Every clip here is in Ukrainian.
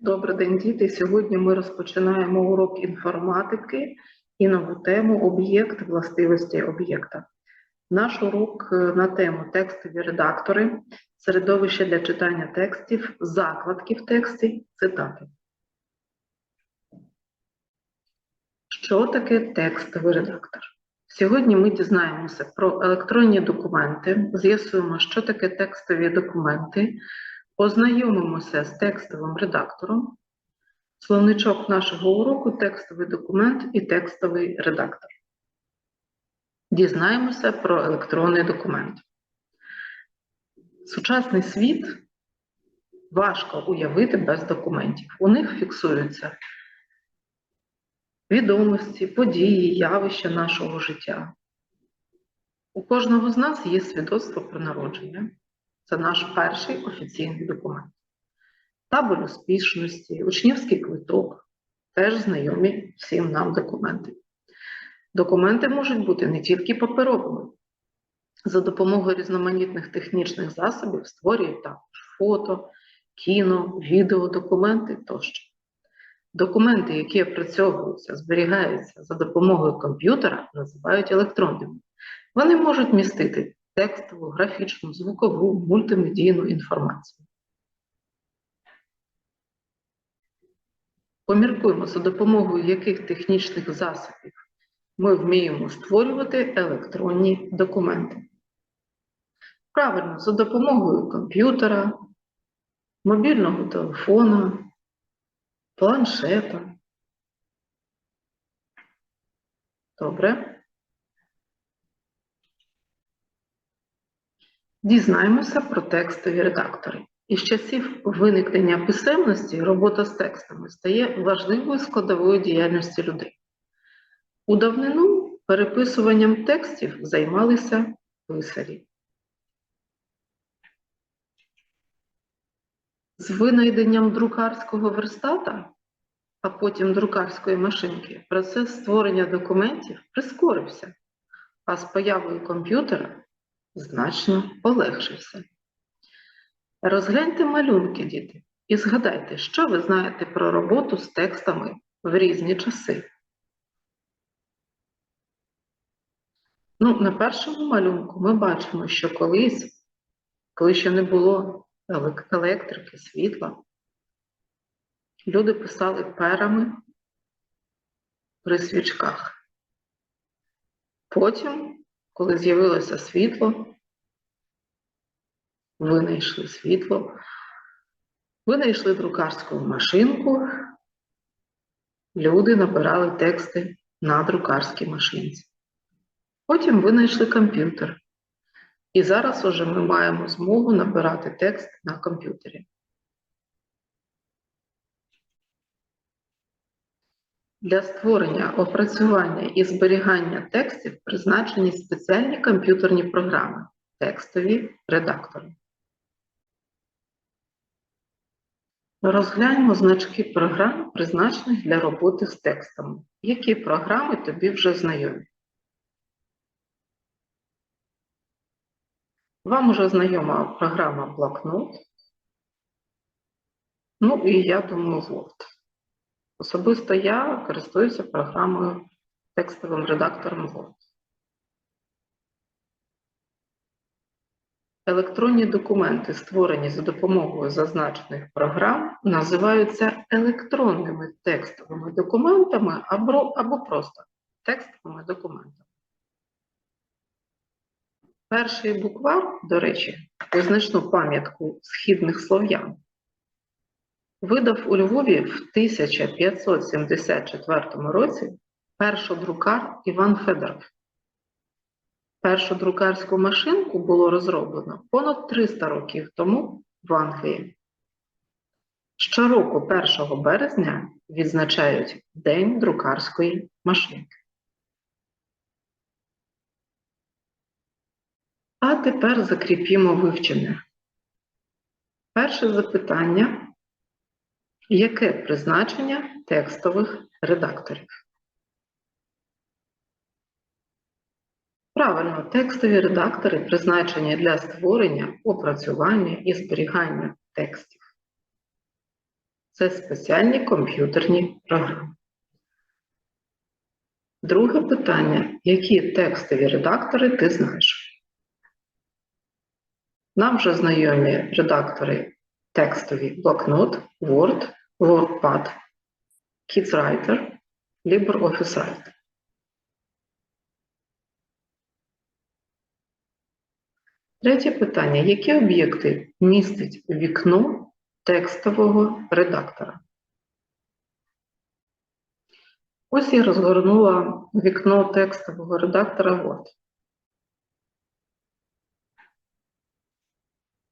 Добрий день, діти. Сьогодні ми розпочинаємо урок інформатики і нову тему об'єкт властивості об'єкта. Наш урок е, на тему текстові редактори, середовище для читання текстів, закладки в тексті, цитати. Що таке текстовий редактор? Сьогодні ми дізнаємося про електронні документи, з'ясуємо, що таке текстові документи, Ознайомимося з текстовим редактором. Словничок нашого уроку текстовий документ і текстовий редактор. Дізнаємося про електронний документ. Сучасний світ важко уявити без документів. У них фіксуються відомості, події, явища нашого життя. У кожного з нас є свідоцтво про народження. Це наш перший офіційний документ. Табель успішності, учнівський квиток теж знайомі всім нам документи. Документи можуть бути не тільки паперовими. За допомогою різноманітних технічних засобів створюють також фото, кіно, відео, документи тощо. Документи, які опрацьовуються, зберігаються за допомогою комп'ютера, називають електронними. Вони можуть містити текстову, графічну, звукову, мультимедійну інформацію. Поміркуємо, за допомогою яких технічних засобів ми вміємо створювати електронні документи. Правильно, за допомогою комп'ютера, мобільного телефона, планшета. Добре. Дізнаємося про текстові редактори. Із часів виникнення писемності робота з текстами стає важливою складовою діяльності людей. У давнину переписуванням текстів займалися писарі. З винайденням друкарського верстата, а потім друкарської машинки, процес створення документів прискорився, а з появою комп'ютера значно полегшився. Розгляньте малюнки, діти, і згадайте, що ви знаєте про роботу з текстами в різні часи. Ну, на першому малюнку ми бачимо, що колись, коли ще не було електрики, світла, люди писали перами при свічках. Потім коли з'явилося світло, винайшли світло, винайшли друкарську машинку, люди набирали тексти на друкарській машинці. Потім винайшли комп'ютер. І зараз уже ми маємо змогу набирати текст на комп'ютері. Для створення, опрацювання і зберігання текстів призначені спеціальні комп'ютерні програми, текстові редактори. Розгляньмо значки програм, призначених для роботи з текстами. Які програми тобі вже знайомі? Вам уже знайома програма блокнот. Ну і я думаю, Word. Особисто я користуюся програмою текстовим редактором Word. Електронні документи, створені за допомогою зазначених програм, називаються електронними текстовими документами або, або просто текстовими документами. Перший буквар, до речі, визначну пам'ятку східних слов'ян видав у Львові в 1574 році першодрукар Іван Федоров. Першу друкарську машинку було розроблено понад 300 років тому в Англії. Щороку 1 березня відзначають День друкарської машинки. А тепер закріпімо вивчене. Перше запитання Яке призначення текстових редакторів? Правильно, текстові редактори призначені для створення, опрацювання і зберігання текстів. Це спеціальні комп'ютерні програми. Друге питання: які текстові редактори ти знаєш? Нам вже знайомі редактори текстові блокнот, Word, WordPad, KidsWriter, LibreOffice Writer. Третє питання. Які об'єкти містить вікно текстового редактора? Ось я розгорнула вікно текстового редактора Word.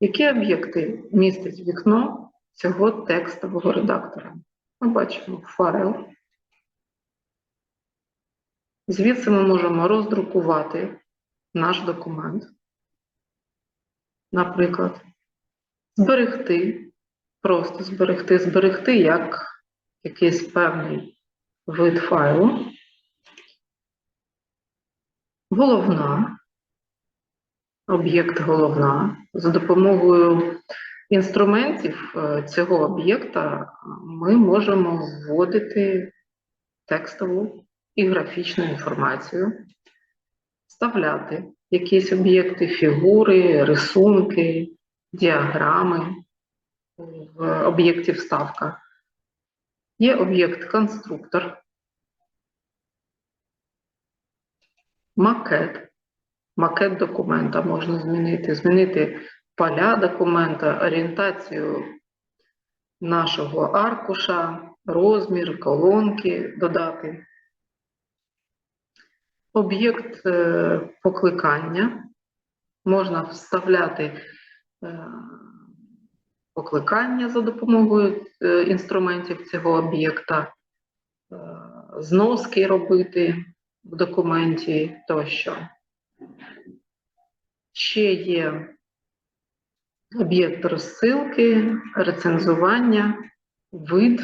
Які об'єкти містить вікно цього текстового редактора? Ми бачимо файл. Звідси ми можемо роздрукувати наш документ. Наприклад, зберегти, просто зберегти, зберегти як якийсь певний вид файлу. Головна, об'єкт головна. За допомогою інструментів е, цього об'єкта ми можемо вводити текстову і графічну інформацію, вставляти якісь об'єкти, фігури, рисунки, діаграми в об'єкті вставка. Є об'єкт конструктор, макет. Макет документа можна змінити, змінити поля документа, орієнтацію нашого аркуша, розмір, колонки додати. Об'єкт е, покликання можна вставляти е, покликання за допомогою е, інструментів цього об'єкта, зноски робити в документі тощо. Ще є об'єкт розсилки, рецензування, вид.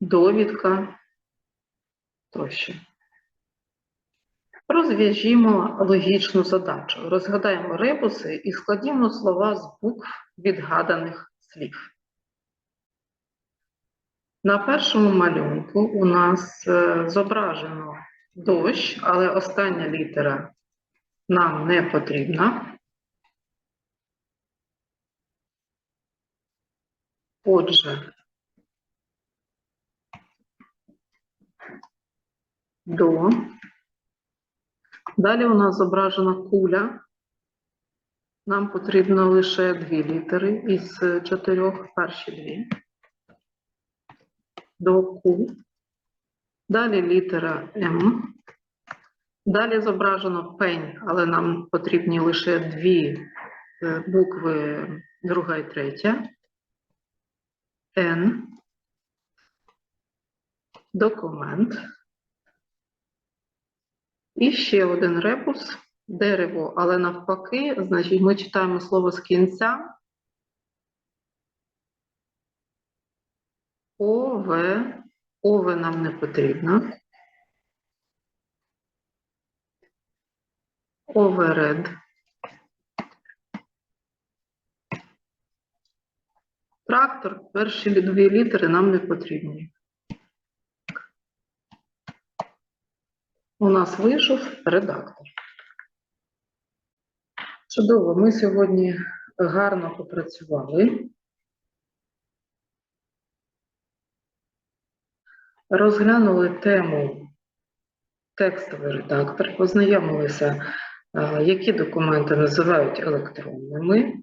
довідка тощо. Розв'яжімо логічну задачу. Розгадаємо ребуси і складімо слова з букв відгаданих слів. На першому малюнку у нас е, зображено дощ, але остання літера нам не потрібна. Отже, до. Далі у нас зображена куля. Нам потрібно лише дві літери із чотирьох, перші дві. До Q. Далі літера М. Далі зображено пень, але нам потрібні лише дві е, букви, друга і третя. Н. Документ. І ще один ребус дерево, але навпаки, значить, ми читаємо слово з кінця. ОВ, ОВ нам не потрібно. Оверед. Трактор, перші дві літери нам не потрібні. у нас вийшов редактор. Чудово, ми сьогодні гарно попрацювали. Розглянули тему текстовий редактор, познайомилися, які документи називають електронними.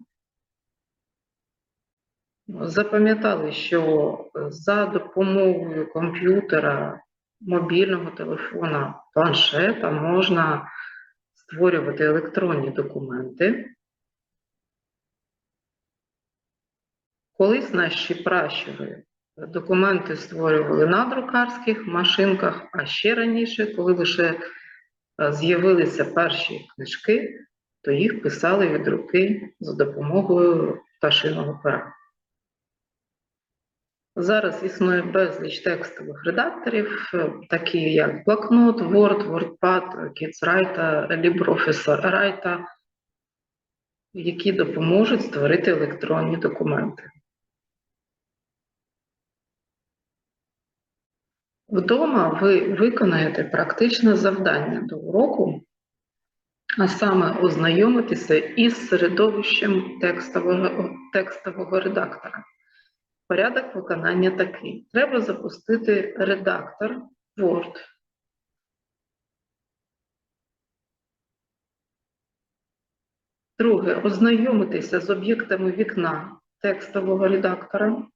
Запам'ятали, що за допомогою комп'ютера мобільного телефона, планшета можна створювати електронні документи. Колись наші пращури документи створювали на друкарських машинках, а ще раніше, коли лише е, з'явилися перші книжки, то їх писали від руки за допомогою пташиного пера. Зараз існує безліч текстових редакторів, е, такі як блокнот, Word, WordPad, KidsWriter, LibreOffice Writer. які допоможуть створити електронні документи. Вдома ви виконаєте практичне завдання до уроку, а саме ознайомитися із середовищем текстового, текстового редактора. Порядок виконання такий. Треба запустити редактор Word. Друге, ознайомитися з об'єктами вікна текстового редактора,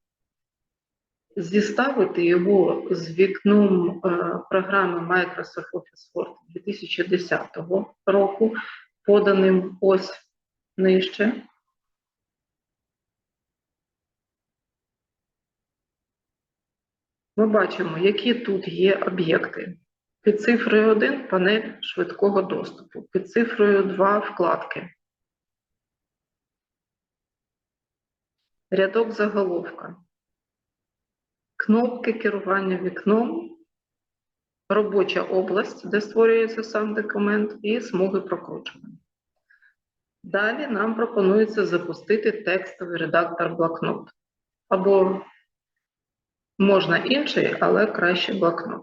зіставити його з вікном е, програми Microsoft Office Word 2010 року, поданим ось нижче. Ми бачимо, які тут є об'єкти. Під цифрою 1 панель швидкого доступу, під цифрою 2 вкладки. Рядок заголовка. Кнопки керування вікном, робоча область, де створюється сам документ, і смуги прокручування. Далі нам пропонується запустити текстовий редактор блокнот. Або можна інший, але краще блокнот.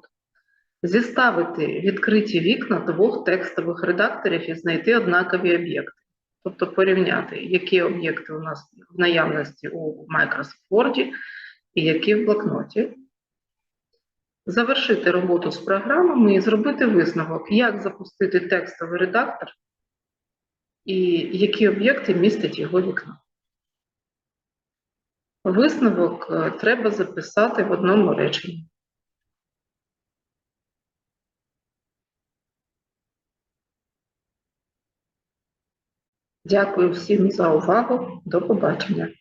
Зіставити відкриті вікна двох текстових редакторів і знайти однакові об'єкти. Тобто порівняти, які об'єкти у нас в наявності у Microsoft Word і які в блокноті. Завершити роботу з програмами і зробити висновок, як запустити текстовий редактор і які об'єкти містять його вікно. Висновок е, треба записати в одному реченні. Дякую всім за увагу. До побачення.